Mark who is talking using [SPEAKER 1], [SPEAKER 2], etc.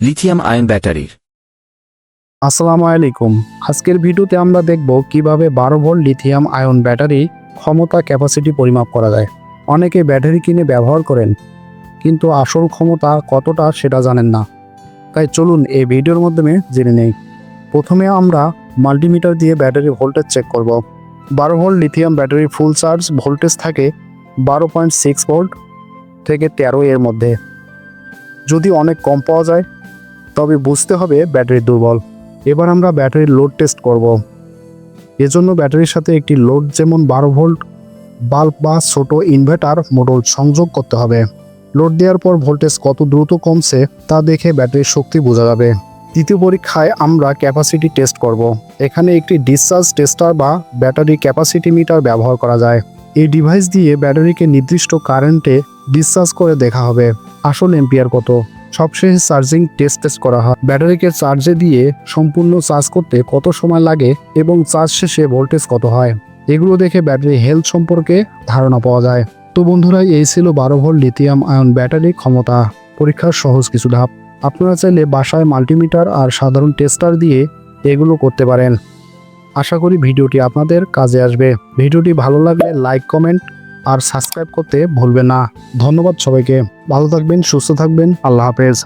[SPEAKER 1] Lithium ion ব্যাটারির
[SPEAKER 2] আসসালামু আলাইকুম। আজকের ভিডিওতে আমরা দেখব কীভাবে বারো ভোল্ট লিথিয়াম আয়ন ব্যাটারি ক্ষমতা ক্যাপাসিটি পরিমাপ করা যায়। অনেকে ব্যাটারি কিনে ব্যবহার করেন, কিন্তু আসল ক্ষমতা কতটা সেটা জানেন না। তাই চলুন এই ভিডিওর মাধ্যমে জেনে নেই। প্রথমে আমরা মাল্টিমিটার দিয়ে ব্যাটারি ভোল্টেজ চেক করব। বারো volt lithium battery full charge voltage থাকে বারো পয়েন্ট সিক্স ভোল্ট থেকে তেরো এর মধ্যে। যদি অনেক কম পাওয়া যায় তবে বুঝতে হবে ব্যাটারি দুর্বল। এবার আমরা ব্যাটারির লোড টেস্ট করব। এজন্য ব্যাটারির সাথে একটি লোড যেমন বারো ভোল্ট বাল্ব বা ছোট ইনভার্টার মোটর সংযোগ করতে হবে। লোড দেওয়ার পর ভোল্টেজ কত দ্রুত কমছে তা দেখে ব্যাটারির শক্তি বোঝা যাবে। দ্বিতীয় পরীক্ষায় আমরা ক্যাপাসিটি টেস্ট করব। এখানে একটি ডিসচার্জ টেস্টার বা ব্যাটারি ক্যাপাসিটি মিটার ব্যবহার করা যায়। এই ডিভাইস দিয়ে ব্যাটারিকে নির্দিষ্ট কারেন্টে ডিসচার্জ করে দেখা হবে। আসল এম্পিয়ার কত? সবশেষে চার্জিং টেস্ট টেস্ট করা হয়। ব্যাটারিকে চার্জে দিয়ে সম্পূর্ণ চার্জ করতে কত সময় লাগে এবং চার্জ শেষে ভোল্টেজ কত হয়, এগুলো দেখে ব্যাটারি হেলথ সম্পর্কে ধারণা পাওয়া যায়। তো বন্ধুরা, এই ছিল বারো ভোল্ট লিথিয়াম আয়ন ব্যাটারি ক্ষমতা। পরীক্ষার সহজ কিছু ধাপ। আপনারা চাইলে বাসায় মাল্টিমিটার আর সাধারণ টেস্টার দিয়ে এগুলো করতে পারেন। আশা করি ভিডিওটি আপনাদের কাজে আসবে। ভিডিওটি ভালো লাগলে লাইক, কমেন্ট আর সাবস্ক্রাইব করতে ভুলবেন না। ধন্যবাদ সবাইকে। ভালো থাকবেন সুস্থ থাকবেন। আল্লাহ হাফেজ।